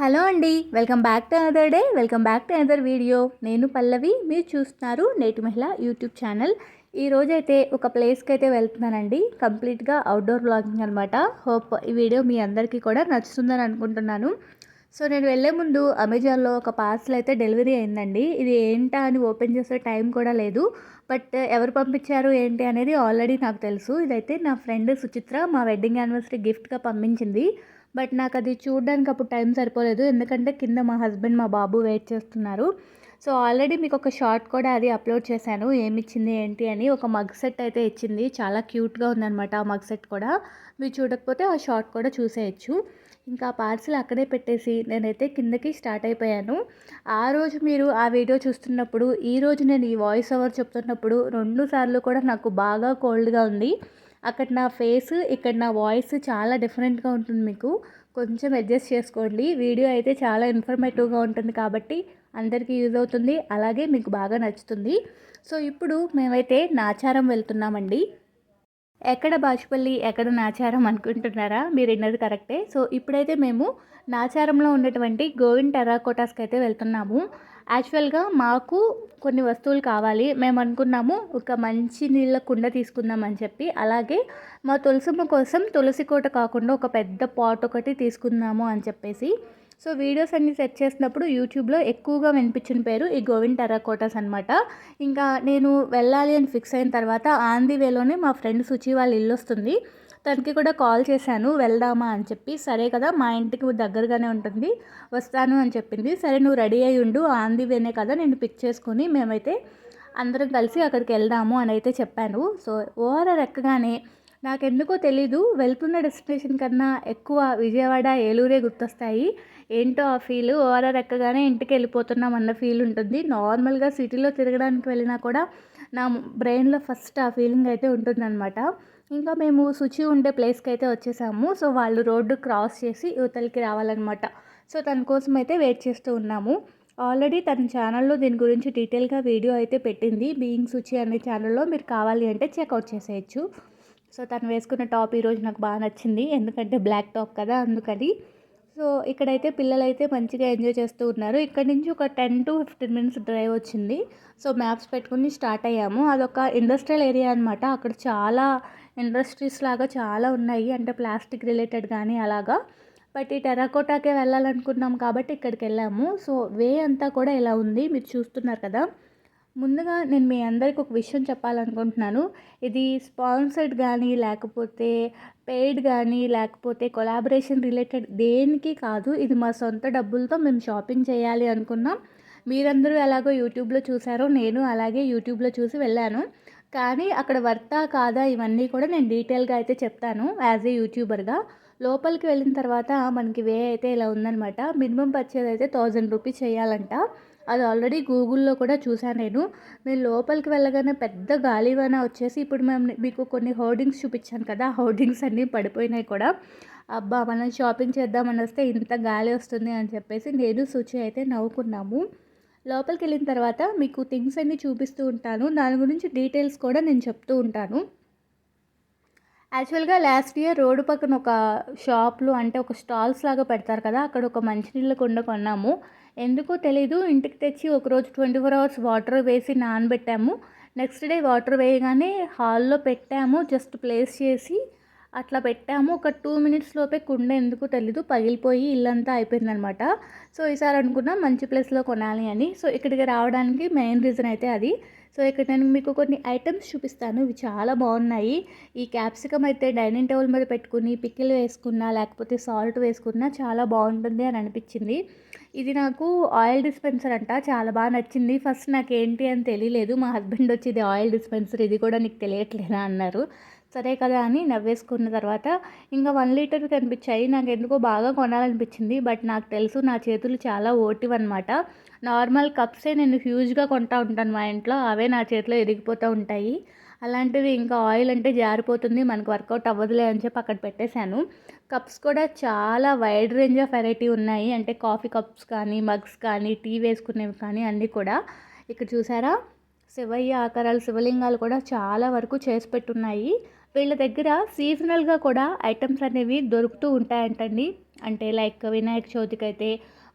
Hello అండి welcome back to another day welcome back to another video. నేను పల్లవి మీరు చూస్తున్నారు నేటి మహిళ యూట్యూబ్ ఛానల్. ఈ రోజైతే ఒక ప్లేస్కి అయితే వెళ్తున్నానండి కంప్లీట్గా అవుట్డోర్ బ్లాగింగ్ అనమాట హోప్ ఈ వీడియో మీ అందరికీ కూడా నచ్చుతుందని అనుకుంటున్నాను. సో నేను వెళ్ళే ముందు అమెజాన్లో ఒక పార్సల్ అయితే డెలివరీ అయిందండి. ఇది ఏంటా అని ఓపెన్ చేసే టైం కూడా లేదు. బట్ ఎవరు పంపించారు ఏంటి అనేది ఆల్రెడీ నాకు తెలుసు. ఇదైతే నా ఫ్రెండ్ సుచిత్ర మా వెడ్డింగ్ యానివర్సరీ గిఫ్ట్గా పంపించింది. బట్ నాకు అది చూడడానికి అప్పుడు టైం సరిపోలేదు. ఎందుకంటే కింద మా హస్బెండ్ మా బాబు వెయిట్ చేస్తున్నారు. సో ఆల్రెడీ మీకు ఒక షార్ట్ కూడా అది అప్లోడ్ చేశాను. ఏమిచ్చింది ఏంటి అని ఒక మగ్ సెట్ అయితే ఇచ్చింది. చాలా క్యూట్గా ఉందన్నమాట ఆ మగ్ సెట్ కూడా. మీరు చూడకపోతే ఆ షార్ట్ కూడా చూసేయచ్చు. ఇంకా పార్సిల్ అక్కడే పెట్టేసి నేనైతే కిందకి స్టార్ట్ అయిపోయాను. ఆ రోజు మీరు ఆ వీడియో చూస్తున్నప్పుడు ఈరోజు నేను ఈ వాయిస్ ఓవర్ చెప్తున్నప్పుడు రెండు సార్లు కూడా నాకు బాగా కోల్డ్గా ఉంది. అక్కడ నా ఫేస్ ఇక్కడ నా వాయిస్ చాలా డిఫరెంట్గా ఉంటుంది మీకు. కొంచెం అడ్జస్ట్ చేసుకోండి. వీడియో అయితే చాలా ఇన్ఫర్మేటివ్గా ఉంటుంది కాబట్టి అందరికీ యూజ్ అవుతుంది. అలాగే మీకు బాగా నచ్చుతుంది. సో ఇప్పుడు మేమైతే నాచారం వెళ్తున్నామండి. ఎక్కడ బాచుపల్లి ఎక్కడ నాచారం అనుకుంటున్నారా? మీరు విన్నది కరెక్టే. సో ఇప్పుడైతే మేము నాచారంలో ఉన్నటువంటి గోవింద్ టెరాకోటాస్కి అయితే వెళ్తున్నాము. యాక్చువల్గా మాకు కొన్ని వస్తువులు కావాలి. మేము అనుకున్నాము ఒక మంచి నీళ్ళ కుండ తీసుకుందాం అని చెప్పి. అలాగే మా తులసమ్మ కోసం తులసి కోట కాకుండా ఒక పెద్ద పాట్ ఒకటి తీసుకుందాము అని చెప్పేసి. సో వీడియోస్ అన్ని సెట్ చేసినప్పుడు యూట్యూబ్లో ఎక్కువగా వినిపించిన పేరు ఈ గోవింద్ టెరాకోటాస్ అనమాట ఇంకా నేను వెళ్ళాలి అని ఫిక్స్ అయిన తర్వాత ఆంది వేలోనే మా ఫ్రెండ్ సుచి వాళ్ళ ఇల్లు వస్తుంది. తనకి కూడా కాల్ చేశాను వెళ్దామా అని చెప్పి. సరే కదా మా ఇంటికి దగ్గరగానే ఉంటుంది వస్తాను అని చెప్పింది. సరే నువ్వు రెడీ అయ్యి ఉండు ఆంది వేనే కదా నేను పిక్ చేసుకుని మేమైతే అందరం కలిసి అక్కడికి వెళ్దాము అని అయితే చెప్పాను. సో ఓఆర్ఆర్ ఎక్కగానే నాకెందుకో తెలీదు వెళ్తున్న డెస్టినేషన్ కన్నా ఎక్కువ విజయవాడ ఏలూరే గుర్తొస్తాయి. ఏంటో ఆ ఫీల్ ఓఆర్ఆర్ ఎక్కగానే ఇంటికి వెళ్ళిపోతున్నాం అన్న ఫీల్ ఉంటుంది. నార్మల్గా సిటీలో తిరగడానికి వెళ్ళినా కూడా నా బ్రెయిన్లో ఫస్ట్ ఆ ఫీలింగ్ అయితే ఉంటుందన్నమాట. ఇంకా మేము శుచి ఉండే ప్లేస్కి అయితే వచ్చేసాము. సో వాళ్ళు రోడ్డు క్రాస్ చేసి యువతలకి రావాలన్నమాట. సో తన కోసం అయితే వెయిట్ చేస్తూ ఉన్నాము. ఆల్రెడీ తన ఛానల్లో దీని గురించి డీటెయిల్గా వీడియో అయితే పెట్టింది. బీయింగ్ సుచి అనే ఛానల్లో మీరు కావాలి అంటే చెక్అవుట్ చేసేయచ్చు. సో తను వేసుకున్న టాప్ ఈరోజు నాకు బాగా నచ్చింది. ఎందుకంటే బ్లాక్ టాప్ కదా అందుకని. సో ఇక్కడైతే పిల్లలైతే మంచిగా ఎంజాయ్ చేస్తూ ఉన్నారు. ఇక్కడ నుంచి ఒక ten to fifteen minutes drive వచ్చింది. సో మ్యాప్స్ పెట్టుకుని స్టార్ట్ అయ్యాము. అదొక ఇండస్ట్రియల్ ఏరియా అనమాట అక్కడ చాలా ఇండస్ట్రీస్ లాగా చాలా ఉన్నాయి. అంటే ప్లాస్టిక్ రిలేటెడ్ కానీ అలాగా. బట్ ఈ టెరాకోటాకే వెళ్ళాలనుకున్నాం కాబట్టి ఇక్కడికి వెళ్ళాము. సో వే అంతా కూడా ఇలా ఉంది. మీరు చూస్తున్నారు కదా. ముందుగా నేను మీ అందరికి ఒక విషయం చెప్పాలనుకుంటున్నాను. ఇది స్పాన్సర్డ్ కానీ లేకపోతే పెయిడ్ కానీ లేకపోతే కొలాబరేషన్ రిలేటెడ్ దేనికి కాదు. ఇది మా సొంత డబ్బులతో మేము షాపింగ్ చేయాలి అనుకున్నాం. మీరందరూ ఎలాగో యూట్యూబ్లో చూసారో నేను అలాగే యూట్యూబ్లో చూసి వెళ్ళాను. కానీ అక్కడ వర్తా కాదా ఇవన్నీ కూడా నేను డీటెయిల్గా అయితే చెప్తాను యాజ్ ఏ యూట్యూబర్గా. లోపలికి వెళ్ళిన తర్వాత మనకి వే అయితే ఇలా ఉందనమాట మినిమం పర్చేజ్ అయితే థౌజండ్ రూపీస్ చేయాలంట. అది ఆల్రెడీ గూగుల్లో కూడా చూశాను నేను. మేము లోపలికి వెళ్ళగానే పెద్ద గాలివాన వచ్చేసి ఇప్పుడు మేము మీకు కొన్ని హోర్డింగ్స్ చూపించాను కదా హోర్డింగ్స్ అన్నీ పడిపోయినాయి కూడా. అబ్బా మనం షాపింగ్ చేద్దామని వస్తే ఇంత గాలి వస్తుంది అని చెప్పేసి నేను సూచి అయితే నవ్వుకున్నాము. లోపలికి వెళ్ళిన తర్వాత మీకు థింగ్స్ అన్నీ చూపిస్తూ ఉంటాను. దాని గురించి డీటెయిల్స్ కూడా నేను చెప్తూ ఉంటాను. యాక్చువల్గా లాస్ట్ ఇయర్ రోడ్డు పక్కన ఒక షాప్లు అంటే ఒక స్టాల్స్ లాగా పెడతారు కదా అక్కడ ఒక మంచినీళ్ళ కుండ కొన్నాము. ఎందుకో తెలీదు ఇంటికి తెచ్చి ఒకరోజు ట్వంటీ ఫోర్ అవర్స్ వాటర్ వేసి నానబెట్టాము. నెక్స్ట్ డే వాటర్ వేయగానే హాల్లో పెట్టాము జస్ట్ ప్లేస్ చేసి అట్లా పెట్టాము. ఒక టూ మినిట్స్ లోపే కుండ ఎందుకు తెలీదు. పగిలిపోయి ఇల్లంతా అయిపోయిందనమాట. సో ఈసారి అనుకున్నా మంచి ప్లేస్లో కొనాలి అని. సో ఇక్కడికి రావడానికి మెయిన్ రీజన్ అయితే అది. సో ఇక్కడ నేను మీకు కొన్ని ఐటమ్స్ చూపిస్తాను. ఇవి చాలా బాగున్నాయి. ఈ క్యాప్సికమ్ అయితే డైనింగ్ టేబుల్ మీద పెట్టుకుని పిక్కిలు వేసుకున్నా లేకపోతే సాల్ట్ వేసుకున్నా చాలా బాగుంటుంది అని అనిపించింది. ఇది నాకు ఆయిల్ డిస్పెన్సర్ అంట. చాలా బాగా నచ్చింది. ఫస్ట్ నాకు ఏంటి అని తెలియలేదు. మా హస్బెండ్ వచ్చి ఇది ఆయిల్ డిస్పెన్సర్. ఇది కూడా నీకు తెలియట్లేదా అన్నారు. సరే కదా అని నవ్వేసుకున్న తర్వాత ఇంకా వన్ లీటర్ కనిపించాయి. నాకు ఎందుకో బాగా కొనాలనిపించింది. బట్ నాకు తెలుసు నా చేతులు చాలా ఓటివన్నమాట నార్మల్ కప్సే నేను హ్యూజ్గా కొంటా ఉంటాను మా ఇంట్లో. అవే నా చేతిలో ఎదిగిపోతూ ఉంటాయి. అలాంటివి ఇంకా ఆయిల్ అంటే జారిపోతుంది. మనకు వర్కౌట్ అవ్వదులే అని చెప్పి అక్కడ పెట్టేశాను. కప్స్ కూడా చాలా వైడ్ రేంజ్ ఆఫ్ వెరైటీ ఉన్నాయి. అంటే కాఫీ కప్స్ కానీ మగ్స్ కానీ టీ వేసుకునేవి కానీ అన్నీ కూడా. ఇక్కడ చూసారా? శివయ్య ఆకారాలు శివలింగాలు కూడా చాలా వరకు చేసి పెట్టున్నాయి. వీళ్ళ దగ్గర సీజనల్గా కూడా ఐటమ్స్ అనేవి దొరుకుతూ ఉంటాయంటండి. అంటే లైక్ వినాయక చవితికి అయితే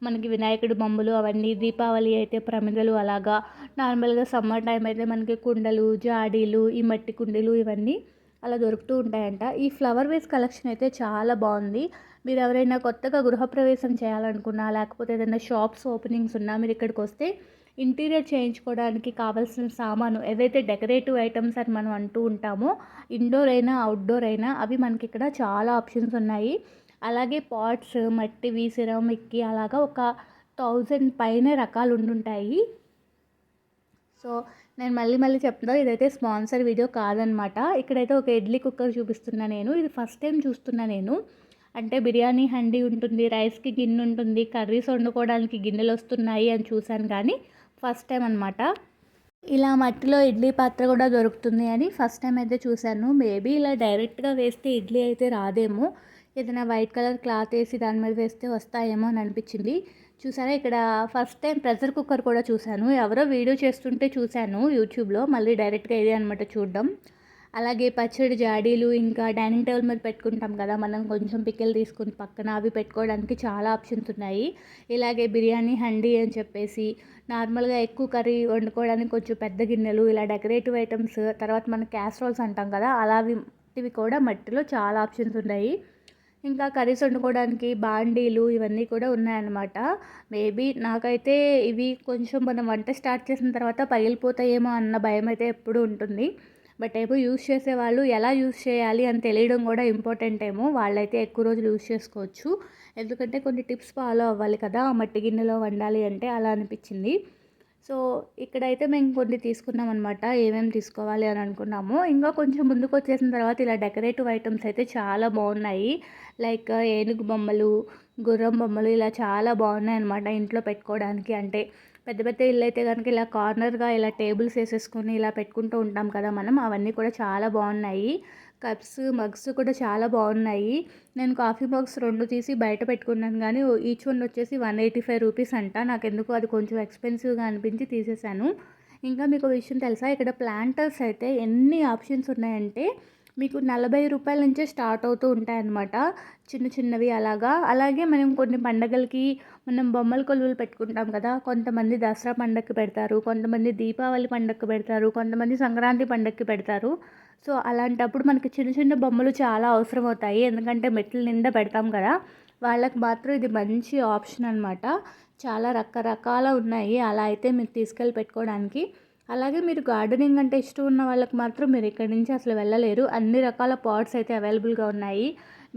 మనకి వినాయకుడి బొమ్మలు అవన్నీ దీపావళి అయితే ప్రమిదలు అలాగా. నార్మల్గా సమ్మర్ టైం అయితే మనకి కుండలు జాడీలు ఈ మట్టి కుండీలు ఇవన్నీ అలా దొరుకుతూ ఉంటాయంట. ఈ ఫ్లవర్ వేస్ కలెక్షన్ అయితే చాలా బాగుంది. మీరు ఎవరైనా కొత్తగా గృహప్రవేశం చేయాలనుకున్నా లేకపోతే ఏదైనా షాప్స్ ఓపెనింగ్స్ ఉన్నా మీరు ఇక్కడికి వస్తే ఇంటీరియర్ చేయించుకోవడానికి కావాల్సిన సామాను ఏదైతే డెకరేటివ్ ఐటమ్స్ అని మనం అంటూ ఉంటామో ఇండోర్ అయినా అవుట్డోర్ అయినా అవి మనకి ఇక్కడ చాలా ఆప్షన్స్ ఉన్నాయి. అలాగే పాట్స్ మట్టివి సిరామిక్కి అలాగా ఒక థౌజండ్ పైన రకాలు ఉండుంటాయి. సో నేను మళ్ళీ మళ్ళీ చెప్తున్నా ఇదైతే స్పాన్సర్ వీడియో కాదనమాట. ఇక్కడైతే ఒక ఇడ్లీ కుక్కర్ చూపిస్తున్నా నేను. ఇది ఫస్ట్ టైం చూస్తున్నా నేను. అంటే బిర్యానీ హండీ ఉంటుంది రైస్కి గిన్నె ఉంటుంది కర్రీస్ వండుకోవడానికి గిన్నెలు వస్తున్నాయి అని చూశాను కానీ ఫస్ట్ టైం అనమాట ఇలా మట్టిలో ఇడ్లీ పాత్ర కూడా దొరుకుతుంది అని ఫస్ట్ టైం అయితే చూశాను. మేబీ ఇలా డైరెక్ట్గా వేస్తే ఇడ్లీ అయితే రాదేమో. ఏదైనా వైట్ కలర్ క్లాత్ వేసి దాని మీద వేస్తే వస్తాయేమో అని అనిపించింది. చూసారా ఇక్కడ ఫస్ట్ టైం ప్రెషర్ కుక్కర్ కూడా చూశాను. ఎవరో వీడియో చేస్తుంటే చూశాను యూట్యూబ్లో. మళ్ళీ డైరెక్ట్గా ఇదే అనమాట చూడడం. అలాగే పచ్చడి జాడీలు ఇంకా డైనింగ్ టేబుల్ మీద పెట్టుకుంటాం కదా మనం కొంచెం పిక్కలు తీసుకుని పక్కన అవి పెట్టుకోవడానికి చాలా ఆప్షన్స్ ఉన్నాయి. ఇలాగే బిర్యానీ హండీ అని చెప్పేసి నార్మల్గా ఎక్కువ కర్రీ వండుకోవడానికి కొంచెం పెద్ద గిన్నెలు ఇలా డెకరేటివ్ ఐటమ్స్ తర్వాత మనం క్యాస్ట్రోల్స్ అంటాం కదా అలాంటివి కూడా మట్టిలో చాలా ఆప్షన్స్ ఉన్నాయి ఇంకా కర్రీస్ వండుకోవడానికి బాండీలు ఇవన్నీ కూడా ఉన్నాయన్నమాట. మేబీ నాకైతే ఇవి కొంచెం మనం వంట స్టార్ట్ చేసిన తర్వాత పగిలిపోతాయేమో అన్న భయం అయితే ఎప్పుడు ఉంటుంది. బట్ ఏమో యూస్ చేసేవాళ్ళు ఎలా యూస్ చేయాలి అని తెలియడం కూడా ఇంపార్టెంట్ ఏమో వాళ్ళైతే ఎక్కువ రోజులు యూస్ చేసుకోవచ్చు. ఎందుకంటే కొన్ని టిప్స్ ఫాలో అవ్వాలి కదా మట్టి గిన్నెలో వండాలి అంటే అలా అనిపించింది. సో ఇక్కడైతే మేము కొన్ని తీసుకున్నాం అనమాట ఏమేమి తీసుకోవాలి అని అనుకున్నాము. ఇంకా కొంచెం ముందుకు వచ్చేసిన తర్వాత ఇలా డెకరేటివ్ ఐటమ్స్ అయితే చాలా బాగున్నాయి. లైక్ ఏనుగు బొమ్మలు గుర్రం బొమ్మలు ఇలా చాలా బాగున్నాయి అనమాట ఇంట్లో పెట్టుకోవడానికి. అంటే పెద్ద పెద్ద ఇల్లు అయితే కనుక ఇలా కార్నర్గా ఇలా టేబుల్స్ వేసేసుకొని ఇలా పెట్టుకుంటూ ఉంటాం కదా మనం అవన్నీ కూడా చాలా బాగున్నాయి. కప్స్ మగ్స్ కూడా చాలా బాగున్నాయి. నేను కాఫీ మగ్స్ రెండు తీసి బయట పెట్టుకున్నాను కానీ ఈచ్ వన్ వచ్చేసి వన్ ఎయిటీ ఫైవ్ రూపీస్ అంట. నాకు ఎందుకు అది కొంచెం ఎక్స్పెన్సివ్గా అనిపించి తీసేసాను. ఇంకా మీకు విషయం తెలుసా? ఇక్కడ ప్లాంటర్స్ అయితే ఎన్ని ఆప్షన్స్ ఉన్నాయంటే మీకు నలభై రూపాయల నుంచే స్టార్ట్ అవుతూ ఉంటాయన్నమాట. చిన్న చిన్నవి అలాగా. అలాగే మనం కొన్ని పండగలకి మనం బొమ్మల కొలువులు పెట్టుకుంటాం కదా. కొంతమంది దసరా పండగకి పెడతారు కొంతమంది దీపావళి పండగకి పెడతారు కొంతమంది సంక్రాంతి పండగకి పెడతారు. సో అలాంటప్పుడు మనకి చిన్న చిన్న బొమ్మలు చాలా అవసరం అవుతాయి. ఎందుకంటే మెట్ల నిండా పెడతాం కదా. వాళ్ళకి మాత్రం ఇది మంచి ఆప్షన్ అనమాట చాలా రకరకాల ఉన్నాయి. అలా అయితే మీరు తీసుకెళ్ళి పెట్టుకోవడానికి అలాగే మీరు గార్డెనింగ్ అంటే ఇష్టం ఉన్న వాళ్ళకి మాత్రం మీరు ఇక్కడి నుంచి అసలు వెళ్ళలేరు. అన్ని రకాల పాట్స్ అయితే అవైలబుల్గా ఉన్నాయి.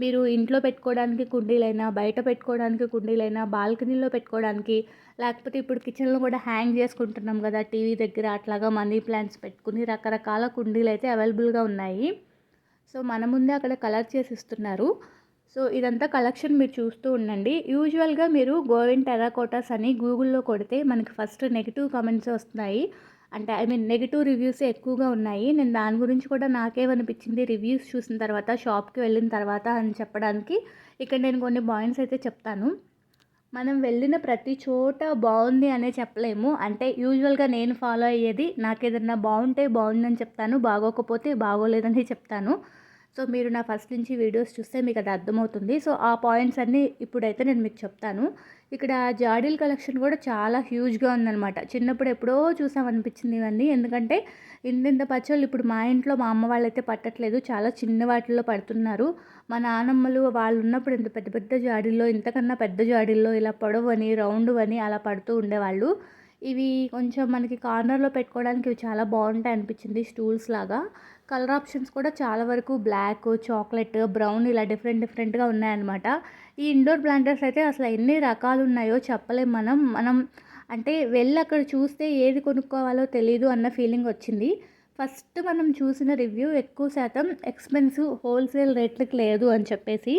మీరు ఇంట్లో పెట్టుకోవడానికి కుండీలైనా బయట పెట్టుకోవడానికి కుండీలైనా బాల్కనీలో పెట్టుకోవడానికి లేకపోతే ఇప్పుడు కిచెన్లో కూడా హ్యాంగ్ చేసుకుంటున్నాం కదా టీవీ దగ్గర అట్లాగా మనీ ప్లాంట్స్ పెట్టుకుని రకరకాల కుండీలు అయితే అవైలబుల్గా ఉన్నాయి. సో మన ముందే అక్కడ కలర్ చేసి ఇస్తున్నారు. సో ఇదంతా కలెక్షన్ మీరు చూస్తూ ఉండండి. యూజువల్గా మీరు గోవిన్ టెరాకోటాస్ అని గూగుల్లో కొడితే మనకి ఫస్ట్ నెగిటివ్ కామెంట్స్ వస్తున్నాయి. అంటే ఐ మీన్ నెగిటివ్ రివ్యూస్ ఎక్కువగా ఉన్నాయి. నేను దాని గురించి కూడా నాకేమనిపించింది? రివ్యూస్ చూసిన తర్వాత షాప్కి వెళ్ళిన తర్వాత అని చెప్పడానికి ఇక్కడ నేను కొన్ని పాయింట్స్ అయితే చెప్తాను. మనం వెళ్ళిన ప్రతి చోట బాగుంది అనే చెప్పలేము. అంటే యూజువల్గా నేను ఫాలో అయ్యేది నాకు ఏదన్నా బాగుంటే బాగుందని చెప్తాను. బాగోకపోతే బాగోలేదని చెప్తాను. సో మీరు నా ఫస్ట్ నుంచి వీడియోస్ చూస్తే మీకు అది అర్థమవుతుంది. సో ఆ పాయింట్స్ అన్నీ ఇప్పుడైతే నేను మీకు చెప్తాను. ఇక్కడ జాడీల్ కలెక్షన్ కూడా చాలా హ్యూజ్గా ఉందన్నమాట. చిన్నప్పుడు ఎప్పుడో చూసామనిపించింది ఇవన్నీ. ఎందుకంటే ఇంత పచ్చళ్ళు ఇప్పుడు మా ఇంట్లో మా అమ్మ వాళ్ళైతే పట్టట్లేదు. చాలా చిన్న వాటిల్లో పడుతున్నారు. మా నానమ్మలు వాళ్ళు ఉన్నప్పుడు ఇంత పెద్ద పెద్ద జాడీల్లో ఇంతకన్నా పెద్ద జాడీల్లో ఇలా పొడవని రౌండ్ అని అలా పడుతూ ఉండేవాళ్ళు. ఇవి కొంచెం మనకి కార్నర్లో పెట్టుకోవడానికి ఇవి చాలా బాగుంటాయి అనిపించింది స్టూల్స్ లాగా. కలర్ ఆప్షన్స్ కూడా చాలా వరకు బ్లాక్ చాక్లెట్ బ్రౌన్ ఇలా డిఫరెంట్ డిఫరెంట్గా ఉన్నాయన్నమాట. ఈ ఇండోర్ ప్లాంటర్స్ అయితే అసలు ఎన్ని రకాలు ఉన్నాయో చెప్పలేం మనం. మనం అంటే వెళ్ళి అక్కడ చూస్తే ఏది కొనుక్కోవాలో తెలియదు అన్న ఫీలింగ్ వచ్చింది. ఫస్ట్ మనం చూసిన రివ్యూ ఎక్కువ శాతం ఎక్స్పెన్సివ్ హోల్సేల్ రేట్లకి లేదు అని చెప్పేసి.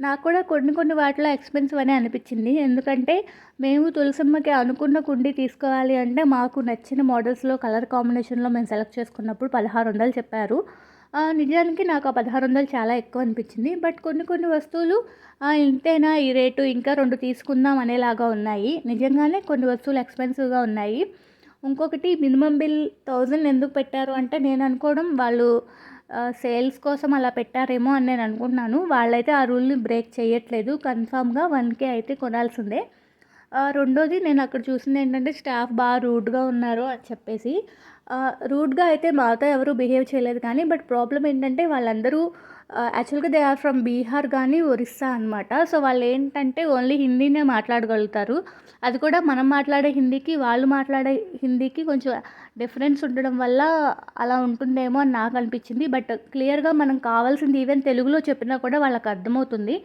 నాకు కూడా కొన్ని కొన్ని వాటిలో ఎక్స్పెన్సివ్ అనే అనిపించింది. ఎందుకంటే మేము తులసమ్మకి అనుకున్న కుండీ తీసుకోవాలి అంటే మాకు నచ్చిన మోడల్స్లో కలర్ కాంబినేషన్లో మేము సెలెక్ట్ చేసుకున్నప్పుడు పదహారు వందలు చెప్పారు. నిజానికి నాకు ఆ పదహారు వందలు చాలా ఎక్కువ అనిపించింది. బట్ కొన్ని కొన్ని వస్తువులు ఇంతేనా ఈ రేటు ఇంకా రెండు తీసుకుందాం అనేలాగా ఉన్నాయి. నిజంగానే కొన్ని వస్తువులు ఎక్స్పెన్సివ్గా ఉన్నాయి. ఇంకొకటి మినిమం బిల్ థౌజండ్ ఎందుకు పెట్టారు అంటే నేను అనుకోవడం వాళ్ళు సేల్స్ కోసం అలా పెట్టారేమో అని నేను అనుకుంటున్నాను. వాళ్ళైతే ఆ రూల్ని బ్రేక్ చేయట్లేదు. కన్ఫామ్గా వన్కే అయితే కొనాల్సిందే. రెండోది నేను అక్కడ చూసింది ఏంటంటే స్టాఫ్ బాగా రూడ్గా ఉన్నారు అని చెప్పేసి. రూడ్గా అయితే మాతో ఎవరు బిహేవ్ చేయలేదు కానీ బట్ ప్రాబ్లం ఏంటంటే వాళ్ళందరూ యాక్చువల్గా దే ఆర్ ఫ్రమ్ బీహార్ కానీ ఒరిస్సా అనమాట సో వాళ్ళు ఏంటంటే ఓన్లీ హిందీనే మాట్లాడగలుగుతారు. అది కూడా మనం మాట్లాడే హిందీకి వాళ్ళు మాట్లాడే హిందీకి కొంచెం డిఫరెన్స్ ఉండడం వల్ల అలా ఉంటుందేమో అని నాకు అనిపించింది. బట్ క్లియర్గా మనం కావాల్సింది ఈవెన్ తెలుగులో చెప్పినా కూడా వాళ్ళకి అర్థమవుతుంది.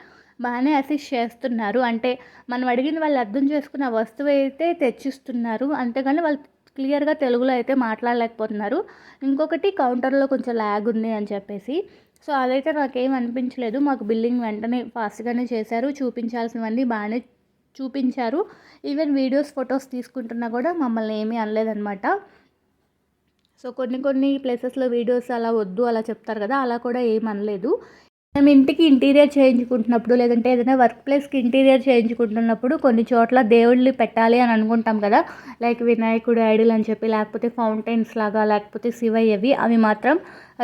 బాగానే అసిస్ట్ చేస్తున్నారు. అంటే మనం అడిగిన వాళ్ళు అర్థం చేసుకున్న వస్తువు అయితే తెచ్చిస్తున్నారు. అంతేగాని వాళ్ళు క్లియర్గా తెలుగులో అయితే మాట్లాడలేకపోతున్నారు. ఇంకొకటి కౌంటర్లో కొంచెం ల్యాగ్ ఉంది అని చెప్పేసి. సో అదైతే నాకేం అనిపించలేదు. మాకు బిల్లింగ్ వెంటనే ఫాస్ట్గానే చేశారు. చూపించాల్సినవన్నీ బాగానే చూపించారు. ఈవెన్ వీడియోస్ ఫొటోస్ తీసుకుంటున్నా కూడా మమ్మల్ని ఏమీ అనలేదన్నమాట. సో కొన్ని కొన్ని ప్లేసెస్లో వీడియోస్ అలా వద్దు అలా చెప్తారు కదా అలా కూడా ఏం మనం ఇంటికి ఇంటీరియర్ చేయించుకుంటున్నప్పుడు లేదంటే ఏదైనా వర్క్ ప్లేస్కి ఇంటీరియర్ చేయించుకుంటున్నప్పుడు కొన్ని చోట్ల దేవుళ్ళు పెట్టాలి అని అనుకుంటాం కదా. లైక్ వినాయకుడు ఐడల్ అని చెప్పి లేకపోతే ఫౌంటైన్స్ లాగా లేకపోతే శివయ్యవి అవి మాత్రం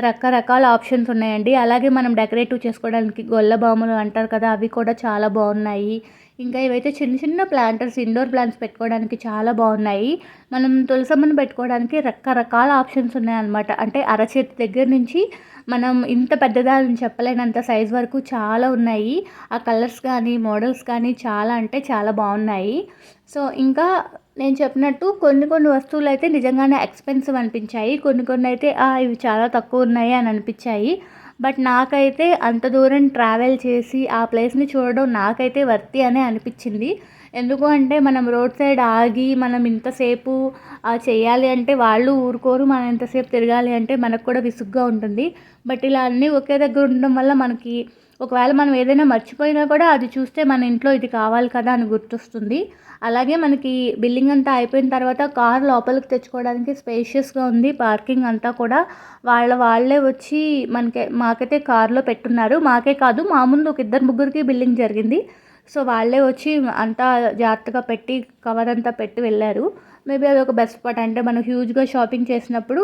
రకరకాల ఆప్షన్స్ ఉన్నాయండి. అలాగే మనం డెకరేటివ్ చేసుకోవడానికి గొల్ల బాములు అంటారు కదా అవి కూడా చాలా బాగున్నాయి. ఇంకా ఇవైతే చిన్న చిన్న ప్లాంటర్స్ ఇండోర్ ప్లాంట్స్ పెట్టుకోవడానికి చాలా బాగున్నాయి. మనం తులసమ్మను పెట్టుకోవడానికి రకరకాల ఆప్షన్స్ ఉన్నాయన్నమాట. అంటే అరచేతి దగ్గర నుంచి మనం ఇంత పెద్దదాన్ని చెప్పలేనంత సైజ్ వరకు చాలా ఉన్నాయి. ఆ కలర్స్ కానీ మోడల్స్ కానీ చాలా అంటే చాలా బాగున్నాయి. సో ఇంకా నేను చెప్పినట్టు కొన్ని కొన్ని వస్తువులు అయితే నిజంగానే ఎక్స్పెన్సివ్ అనిపించాయి. కొన్ని కొన్ని అయితే ఇవి చాలా తక్కువ ఉన్నాయి అని అనిపించాయి. బట్ నాకైతే అంత దూరం ట్రావెల్ చేసి ఆ ప్లేస్ని చూడడం నాకైతే వర్తి అనే అనిపించింది. ఎందుకు అంటే మనం రోడ్ సైడ్ ఆగి మనం ఇంతసేపు చేయాలి అంటే వాళ్ళు ఊరుకోరు మనం ఇంతసేపు తిరగాలి అంటే మనకు కూడా విసుగ్గా ఉంటుంది. బట్ ఇలా అన్నీ ఒకే దగ్గర ఉండడం వల్ల మనకి ఒకవేళ మనం ఏదైనా మర్చిపోయినా కూడా అది చూస్తే మన ఇంట్లో ఇది కావాలి కదా అని గుర్తొస్తుంది. అలాగే మనకి బిల్లింగ్ అంతా అయిపోయిన తర్వాత కార్ లోపలికి తెచ్చుకోవడానికి స్పేషియస్గా ఉంది పార్కింగ్ అంతా కూడా. వాళ్ళ వాళ్ళే వచ్చి మనకి మాకైతే కార్లో పెట్టున్నారు. మాకే కాదు మా ముందు ఒక ఇద్దరు ముగ్గురికి బిల్లింగ్ జరిగింది. సో వాళ్ళే వచ్చి అంతా జాగ్రత్తగా పెట్టి కవర్ అంతా పెట్టి వెళ్ళారు. మేబీ అది ఒక బెస్ట్ పార్ట్ అంటే మనం హ్యూజ్గా షాపింగ్ చేసినప్పుడు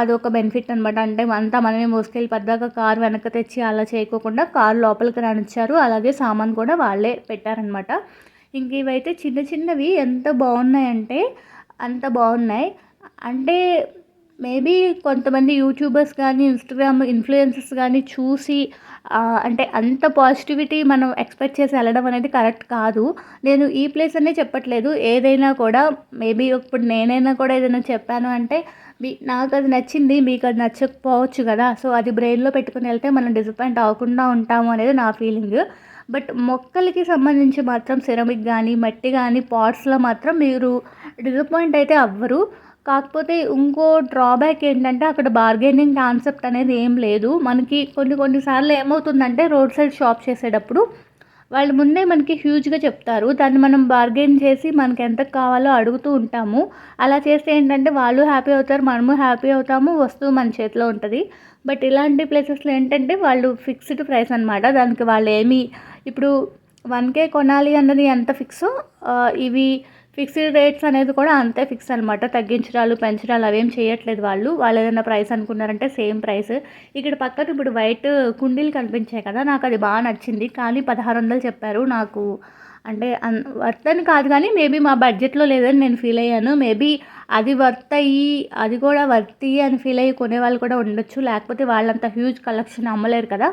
అదొక బెనిఫిట్ అనమాట అంటే అంతా మనమే మోసుకెళ్ళి పెద్దగా కార్ వెనక తెచ్చి అలా చేయకోకుండా కార్ లోపలికి రానిచ్చారు. అలాగే సామాన్ కూడా వాళ్ళే పెట్టారనమాట ఇంక ఇవైతే చిన్న చిన్నవి ఎంత బాగున్నాయంటే అంత బాగున్నాయి. అంటే మేబీ కొంతమంది యూట్యూబర్స్ కానీ ఇన్స్టాగ్రామ్ ఇన్ఫ్లుయెన్సర్స్ కానీ చూసి అంటే అంత పాజిటివిటీ మనం ఎక్స్పెక్ట్ చేసి వెళ్ళడం అనేది కరెక్ట్ కాదు. నేను ఈ ప్లేస్ అనే చెప్పట్లేదు. ఏదైనా కూడా మేబీ ఇప్పుడు నేనైనా కూడా ఏదైనా చెప్పాను అంటే మీ నాకు అది నచ్చింది మీకు అది నచ్చకపోవచ్చు కదా. సో అది బ్రెయిన్లో పెట్టుకుని వెళ్తే మనం డిసప్పాయింట్ అవ్వకుండా ఉంటాము అనేది నా ఫీలింగ్. బట్ మొక్కలకి సంబంధించి మాత్రం సిరమిక్ కానీ మట్టి కానీ పాట్స్లో మాత్రం మీరు డిసప్పాయింట్ అయితే అవ్వరు. కాకపోతే ఇంకో డ్రాబ్యాక్ ఏంటంటే అక్కడ బార్గెనింగ్ కాన్సెప్ట్ అనేది ఏం లేదు. మనకి కొన్ని కొన్నిసార్లు ఏమవుతుందంటే రోడ్ సైడ్ షాప్ చేసేటప్పుడు వాళ్ళు ముందే మనకి హ్యూజ్గా చెప్తారు. దాన్ని మనం బార్గెన్ చేసి మనకి ఎంత కావాలో అడుగుతూ ఉంటాము. అలా చేస్తే ఏంటంటే వాళ్ళు హ్యాపీ అవుతారు మనము హ్యాపీ అవుతాము వస్తువు మన చేతిలో ఉంటుంది. బట్ ఇలాంటి ప్లేసెస్లో ఏంటంటే వాళ్ళు ఫిక్స్డ్ ప్రైస్ అనమాట దానికి వాళ్ళు ఏమి ఇప్పుడు వన్ కే కొనాలి అన్నది ఎంత ఫిక్స్ ఇవి ఫిక్స్డ్ రేట్స్ అనేది కూడా అంతే ఫిక్స్ అనమాట తగ్గించడాలు పెంచడాలు అవేం చేయట్లేదు వాళ్ళు. వాళ్ళు ఏదైనా ప్రైస్ అనుకున్నారంటే సేమ్ ప్రైస్. ఇక్కడ పక్కన ఇప్పుడు వైట్ కుండీలు కనిపించాయి కదా నాకు అది బాగా నచ్చింది. కానీ పదహారు వందలు చెప్పారు. నాకు అంటే వర్త్ అని కాదు కానీ మేబీ మా బడ్జెట్లో లేదని నేను ఫీల్ అయ్యాను. మేబీ అది వర్త్ అయ్యి అది కూడా వర్త్ అని ఫీల్ అయ్యి కొనేవాళ్ళు కూడా ఉండొచ్చు. లేకపోతే వాళ్ళంత హ్యూజ్ కలెక్షన్ అమ్మలేరు కదా.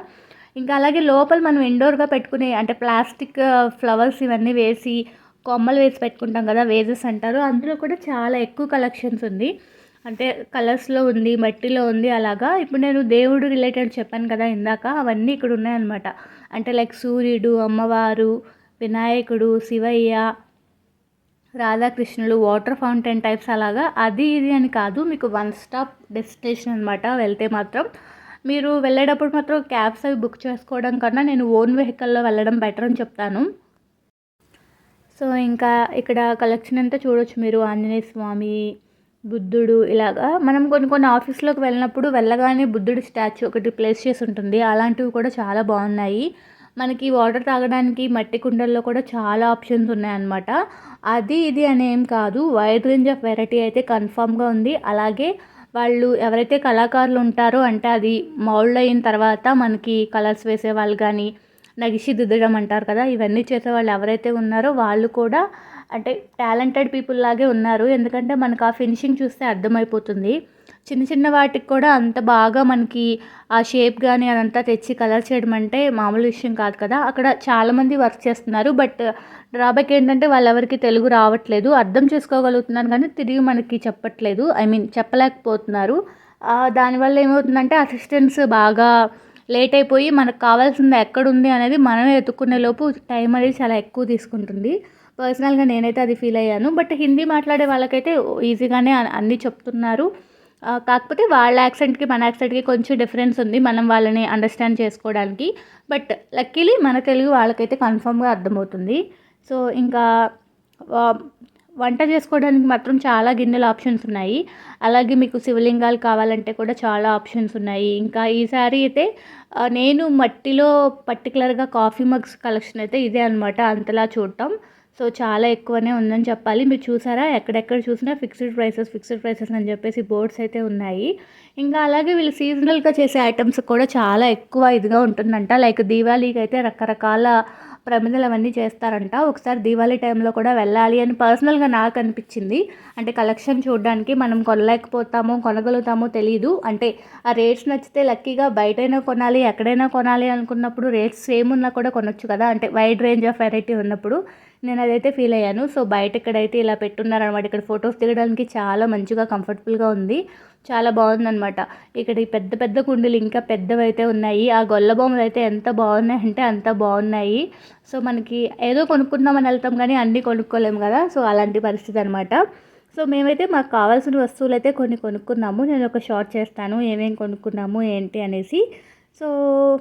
ఇంకా అలాగే లోపల మనం ఇండోర్గా పెట్టుకునే అంటే ప్లాస్టిక్ uh, ఫ్లవర్స్ ఇవన్నీ వేసి కొమ్మలు వేసి పెట్టుకుంటాం కదా వేజెస్ అంటారు. అందులో కూడా చాలా ఎక్కువ కలెక్షన్స్ ఉంది. అంటే కలర్స్లో ఉంది మట్టిలో ఉంది అలాగా. ఇప్పుడు నేను దేవుడు రిలేటెడ్ చెప్పాను కదా ఇందాక అవన్నీ ఇక్కడ ఉన్నాయన్నమాట. అంటే లైక్ సూర్యుడు అమ్మవారు వినాయకుడు శివయ్య రాధాకృష్ణులు వాటర్ ఫౌంటైన్ టైప్స్ అలాగా. అది ఇది అని కాదు మీకు వన్ స్టాప్ డెస్టినేషన్ అనమాట వెళ్తే మాత్రం. మీరు వెళ్ళేటప్పుడు మాత్రం క్యాబ్స్ అవి బుక్ చేసుకోవడం కన్నా నేను ఓన్ వెహికల్లో వెళ్ళడం బెటర్ అని చెప్తాను. సో ఇంకా ఇక్కడ కలెక్షన్ అంతా చూడొచ్చు మీరు. ఆంజనేయ స్వామి బుద్ధుడు ఇలాగా. మనం కొన్ని కొన్ని ఆఫీస్లోకి వెళ్ళినప్పుడు వెళ్ళగానే బుద్ధుడి స్టాచ్యూ ఒకటి ప్లేస్ చేసి ఉంటుంది. అలాంటివి కూడా చాలా బాగున్నాయి. మనకి వాటర్ తాగడానికి మట్టి కుండల్లో కూడా చాలా ఆప్షన్స్ ఉన్నాయన్నమాట. అది ఇది అనేం కాదు. వైడ్ రేంజ్ ఆఫ్ వెరైటీ అయితే కన్ఫామ్గా ఉంది. అలాగే వాళ్ళు ఎవరైతే కళాకారులు ఉంటారో అంటే అది మౌల్డ్ అయిన తర్వాత మనకి కలర్స్ వేసే వాళ్ళు కానీ నగిషి దిద్దడం అంటారు కదా ఇవన్నీ చేసే వాళ్ళు ఎవరైతే ఉన్నారో వాళ్ళు కూడా అంటే టాలెంటెడ్ పీపుల్ లాగే ఉన్నారు. ఎందుకంటే మనకు ఆ ఫినిషింగ్ చూస్తే అర్థమైపోతుంది. చిన్న చిన్న వాటికి కూడా అంత బాగా మనకి ఆ షేప్ కానీ అదంతా తెచ్చి కలర్ చేయడం అంటే మామూలు విషయం కాదు కదా. అక్కడ చాలామంది వర్క్ చేస్తున్నారు. బట్ డ్రాబ్యాక్ ఏంటంటే వాళ్ళెవరికి తెలుగు రావట్లేదు. అర్థం చేసుకోగలుగుతున్నారు కానీ తిరిగి మనకి చెప్పట్లేదు. ఐ మీన్ చెప్పలేకపోతున్నారు. దానివల్ల ఏమవుతుందంటే అసిస్టెంట్స్ బాగా లేట్ అయిపోయి మనకు కావాల్సింది ఎక్కడుంది అనేది మనమే వెతుక్కునే లోపు టైం అనేది చాలా ఎక్కువ తీసుకుంటుంది. పర్సనల్గా నేనైతే అది ఫీల్ అయ్యాను. బట్ హిందీ మాట్లాడే వాళ్ళకైతే ఈజీగానే అన్నీ చెప్తున్నారు. కాకపోతే వాళ్ళ యాక్సెంట్కి మన యాక్సెంట్కి కొంచెం డిఫరెన్స్ ఉంది మనం వాళ్ళని అండర్స్టాండ్ చేసుకోవడానికి. బట్ లక్కీలీ మన తెలుగు వాళ్ళకైతే కన్ఫామ్గా అర్థమవుతుంది. సో ఇంకా వంట చేసుకోవడానికి మాత్రం చాలా గిన్నెల ఆప్షన్స్ ఉన్నాయి. అలాగే మీకు శివలింగాలు కావాలంటే కూడా చాలా ఆప్షన్స్ ఉన్నాయి. ఇంకా ఈసారి అయితే నేను మట్టిలో పర్టికులర్గా కాఫీ మగ్స్ కలెక్షన్ అయితే ఇదే అనమాట అంతలా చూడటం. సో చాలా ఎక్కువనే ఉందని చెప్పాలి. మీరు చూసారా? ఎక్కడెక్కడ చూసినా ఫిక్స్డ్ ప్రైసెస్ ఫిక్స్డ్ ప్రైసెస్ అని చెప్పేసి బోర్డ్స్ అయితే ఉన్నాయి. ఇంకా అలాగే వీళ్ళు సీజనల్గా చేసే ఐటమ్స్ కూడా చాలా ఎక్కువ ఇదిగా ఉంటుందంట. లైక్ దీవాళీకి అయితే రకరకాల ప్రమిదలు అవన్నీ చేస్తారంట. ఒకసారి దీవాళీ టైంలో కూడా వెళ్ళాలి అని పర్సనల్గా నాకు అనిపించింది. అంటే కలెక్షన్ చూడడానికి మనం కొనలేకపోతామో కొనగలుగుతామో తెలియదు అంటే ఆ రేట్స్ నచ్చితే లక్కీగా బయటైనా కొనాలి ఎక్కడైనా కొనాలి అనుకున్నప్పుడు రేట్స్ సేమ్ ఉన్నా కూడా కొనొచ్చు కదా. అంటే వైడ్ రేంజ్ ఆఫ్ వెరైటీ ఉన్నప్పుడు. నేను అదైతే ఫీల్ అయ్యాను. సో బయట ఇక్కడైతే ఇలా పెట్టున్నారనమాట. ఇక్కడ ఫొటోస్ దిగడానికి చాలా మంచిగా కంఫర్టబుల్గా ఉంది. చాలా బాగుందనమాట. ఇక్కడ ఈ పెద్ద పెద్ద కుండీలు ఇంకా పెద్దవి అయితే ఉన్నాయి. ఆ గొల్ల బొమ్మలు అయితే ఎంత బాగున్నాయి అంటే అంత బాగున్నాయి. సో మనకి ఏదో కొనుక్కుందామని వెళ్తాం కానీ అన్నీ కొనుక్కోలేము కదా. సో అలాంటి పరిస్థితి అనమాట. సో మేమైతే మాకు కావాల్సిన వస్తువులు అయితే కొన్ని కొనుక్కున్నాము. నేను ఒక షార్ట్ చేస్తాను. ఏమేమి కొనుక్కున్నాము ఏంటి అనేసి. సో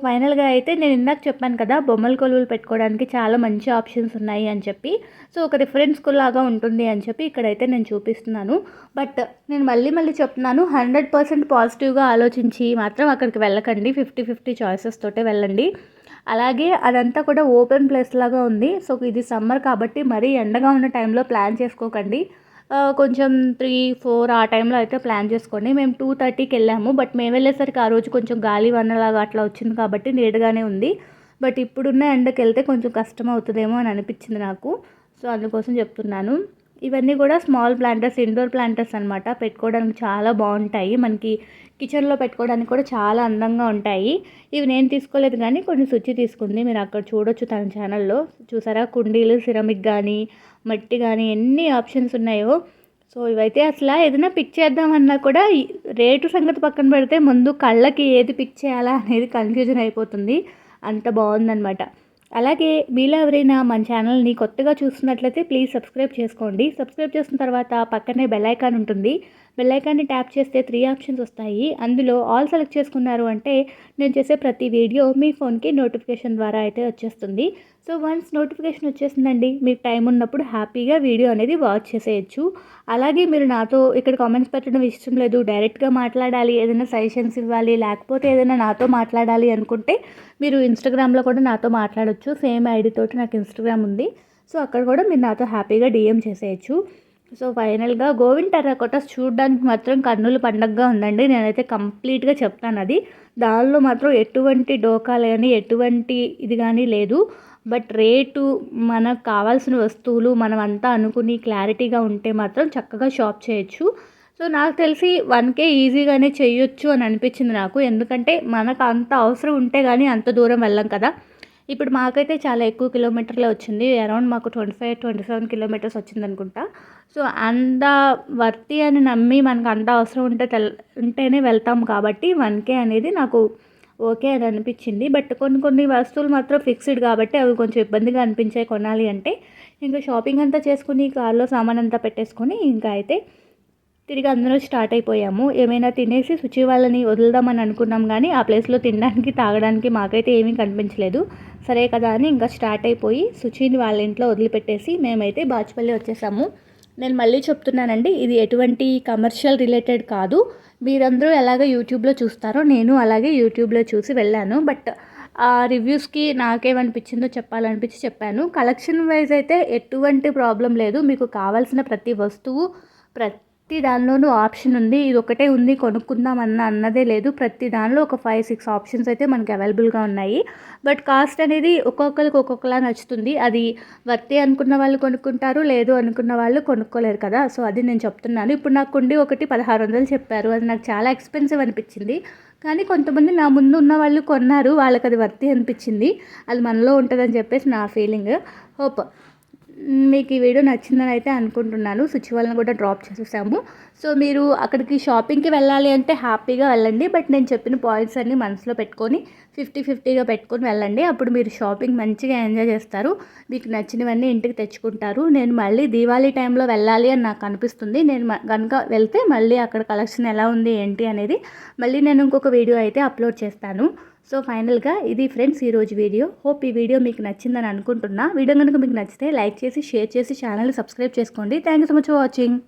ఫైనల్గా అయితే నేను ఇందాక చెప్పాను కదా బొమ్మల కొలువులు పెట్టుకోవడానికి చాలా మంచి ఆప్షన్స్ ఉన్నాయి అని చెప్పి. సో ఒక రిఫరెన్స్ లాగా ఉంటుంది అని చెప్పి ఇక్కడైతే నేను చూపిస్తున్నాను. బట్ నేను మళ్ళీ మళ్ళీ చెప్తున్నాను హండ్రెడ్ పర్సెంట్ పాజిటివ్గా ఆలోచించి మాత్రం అక్కడికి వెళ్ళకండి. ఫిఫ్టీ ఫిఫ్టీ చాయిసెస్ తోటే వెళ్ళండి. అలాగే అదంతా కూడా ఓపెన్ ప్లేస్ లాగా ఉంది. సో ఇది సమ్మర్ కాబట్టి మరీ ఎండగా ఉన్న టైంలో ప్లాన్ చేసుకోకండి. కొంచెం త్రీ ఫోర్ ఆ టైంలో అయితే ప్లాన్ చేసుకోండి. మేము టూ థర్టీకి వెళ్ళాము. బట్ మేము వెళ్ళేసరికి ఆ రోజు కొంచెం గాలి వనలాగా అట్లా వచ్చింది కాబట్టి నీట్గానే ఉంది. బట్ ఇప్పుడున్న ఎండకి వెళ్తే కొంచెం కష్టం అవుతుందేమో అని అనిపించింది నాకు. సో అందుకోసం చెప్తున్నాను. ఇవన్నీ కూడా స్మాల్ ప్లాంటర్స్ ఇండోర్ ప్లాంటర్స్ అనమాట పెట్టుకోవడానికి చాలా బాగుంటాయి. మనకి కిచెన్లో పెట్టుకోవడానికి కూడా చాలా అందంగా ఉంటాయి. ఇవి నేను తీసుకోలేదు కానీ కొన్ని శుచి తీసుకుంది. మీరు అక్కడ చూడొచ్చు తన ఛానల్లో చూసారా? కుండీలు సిరమిక్ కానీ మట్టి కానీ ఎన్ని ఆప్షన్స్ ఉన్నాయో. సో ఇవైతే అసలు ఏదైనా పిక్ చేద్దామన్నా కూడా రేటు సంగతి పక్కన పెడితే ముందు కళ్ళకి ఏది పిక్ చేయాలా అనేది కన్ఫ్యూజన్ అయిపోతుంది. అంత బాగుందనమాట అలాగే మీలో ఎవరైనా మన ఛానల్ని కొత్తగా చూస్తున్నట్లయితే ప్లీజ్ సబ్స్క్రైబ్ చేసుకోండి. సబ్స్క్రైబ్ చేసిన తర్వాత పక్కనే బెల్ ఐకాన్ ఉంటుంది. బెల్ ట్యాప్ చేస్తే త్రీ ఆప్షన్స్ వస్తాయి. అందులో ఆల్ సెలెక్ట్ చేసుకున్నారు అంటే నేను చేసే ప్రతి వీడియో మీ ఫోన్కి నోటిఫికేషన్ ద్వారా అయితే వచ్చేస్తుంది. సో వన్స్ నోటిఫికేషన్ వచ్చేసిందండి మీకు టైం ఉన్నప్పుడు హ్యాపీగా వీడియో అనేది వాచ్ చేసేయచ్చు. అలాగే మీరు నాతో ఇక్కడ కామెంట్స్ పెట్టడం ఇష్టం లేదు డైరెక్ట్గా మాట్లాడాలి ఏదైనా సజెషన్స్ ఇవ్వాలి లేకపోతే ఏదైనా నాతో మాట్లాడాలి అనుకుంటే మీరు ఇన్స్టాగ్రామ్లో కూడా నాతో మాట్లాడవచ్చు సేమ్ ఐడితోటి నాకు ఇన్స్టాగ్రామ్ ఉంది. సో అక్కడ కూడా మీరు నాతో హ్యాపీగా డిఎం చేసేయచ్చు. సో ఫైనల్గా గోవింద్ టెర్రకోటాస్ చూడడానికి మాత్రం కన్నుల పండగగా ఉందండి. నేనైతే కంప్లీట్గా చెప్తాను అది. దానిలో మాత్రం ఎటువంటి డోకా కానీ ఎటువంటి ఇది కానీ లేదు. బట్ రేటు మనకు కావాల్సిన వస్తువులు మనం అంతా అనుకుని క్లారిటీగా ఉంటే మాత్రం చక్కగా షాప్ చేయొచ్చు. సో నాకు తెలిసి వన్ కే ఈజీగానే చేయొచ్చు అని అనిపించింది నాకు. ఎందుకంటే మనకు అంత అవసరం ఉంటే కానీ అంత దూరం వెళ్ళం కదా. ఇప్పుడు మాకైతే చాలా ఎక్కువ కిలోమీటర్లే వచ్చింది. అరౌండ్ మాకు twenty five twenty seven kilometres వచ్చింది అనుకుంటా సో అంత వర్తి అని నమ్మి మనకు అంత అవసరం ఉంటే తెల్ ఉంటేనే వెళ్తాం కాబట్టి వన్ కే అనేది నాకు ఓకే అని అనిపించింది. బట్ కొన్ని కొన్ని వస్తువులు మాత్రం ఫిక్స్డ్ కాబట్టి అవి కొంచెం ఇబ్బందిగా అనిపించాయి కొనాలి అంటే. ఇంకా షాపింగ్ అంతా చేసుకుని కార్లో సామాన్ అంతా పెట్టేసుకొని ఇంకా అయితే తిరిగి అందరూ స్టార్ట్ అయిపోయాము. ఏమైనా తినేసి శుచి వాళ్ళని వదులుదామని అనుకున్నాం కానీ ఆ ప్లేస్లో తినడానికి తాగడానికి మాకైతే ఏమీ కనిపించలేదు. సరే కదా అని ఇంకా స్టార్ట్ అయిపోయి శుచిని వాళ్ళ ఇంట్లో వదిలిపెట్టేసి మేమైతే బాచుపల్లి వచ్చేసాము. నేను మళ్ళీ చెప్తున్నానండి ఇది ఎటువంటి కమర్షియల్ రిలేటెడ్ కాదు. మీరందరూ ఎలాగ యూట్యూబ్లో చూస్తారో నేను అలాగే యూట్యూబ్లో చూసి వెళ్ళాను. బట్ ఆ రివ్యూస్కి నాకేమనిపించిందో చెప్పాలనిపించి చెప్పాను. కలెక్షన్ వైజ్ అయితే ఎటువంటి ప్రాబ్లం లేదు. మీకు కావాల్సిన ప్రతి వస్తువు ప్రతి ప్రతి దానిలోనూ ఆప్షన్ ఉంది. ఇది ఒకటే ఉంది కొనుక్కుందాం అన్న అన్నదే లేదు. ప్రతి దానిలో ఒక ఫైవ్ సిక్స్ ఆప్షన్స్ అయితే మనకి అవైలబుల్గా ఉన్నాయి. బట్ కాస్ట్ అనేది ఒక్కొక్కరికి ఒక్కొక్కలా నచ్చుతుంది. అది వర్తి అనుకున్న వాళ్ళు కొనుక్కుంటారు లేదు అనుకున్న వాళ్ళు కొనుక్కోలేరు కదా. సో అది నేను చెప్తున్నాను. ఇప్పుడు నాకు కుండి ఒకటి పదహారు వందలు చెప్పారు. అది నాకు చాలా ఎక్స్పెన్సివ్ అనిపించింది. కానీ కొంతమంది నా ముందు ఉన్న వాళ్ళు కొన్నారు. వాళ్ళకి అది వర్తి అనిపించింది. అది మనలో ఉంటుందని చెప్పేసి నా ఫీలింగ్ హోప్ మీకు ఈ వీడియో నచ్చిందని అయితే అనుకుంటున్నాను. స్విచ్ వాళ్ళని కూడా డ్రాప్ చేసేసాము. సో మీరు అక్కడికి షాపింగ్కి వెళ్ళాలి అంటే హ్యాపీగా వెళ్ళండి. బట్ నేను చెప్పిన పాయింట్స్ అన్నీ మనసులో పెట్టుకొని ఫిఫ్టీ ఫిఫ్టీగా పెట్టుకొని వెళ్ళండి. అప్పుడు మీరు షాపింగ్ మంచిగా ఎంజాయ్ చేస్తారు. మీకు నచ్చినవన్నీ ఇంటికి తెచ్చుకుంటారు. నేను మళ్ళీ దీవాళీ టైంలో వెళ్ళాలి అని నాకు అనిపిస్తుంది. నేను కనుక వెళ్తే మళ్ళీ అక్కడ కలెక్షన్ ఎలా ఉంది ఏంటి అనేది మళ్ళీ నేను ఇంకొక వీడియో అయితే అప్లోడ్ చేస్తాను. సో ఫైనల్గా ఇది ఫ్రెండ్స్ ఈరోజు వీడియో. హోప్ ఈ వీడియో మీకు నచ్చిందని అనుకుంటున్నా. వీడియో కనుక మీకు నచ్చితే లైక్ చేసి షేర్ చేసి ఛానల్ సబ్స్క్రైబ్ చేసుకోండి. Thank you so much for watching.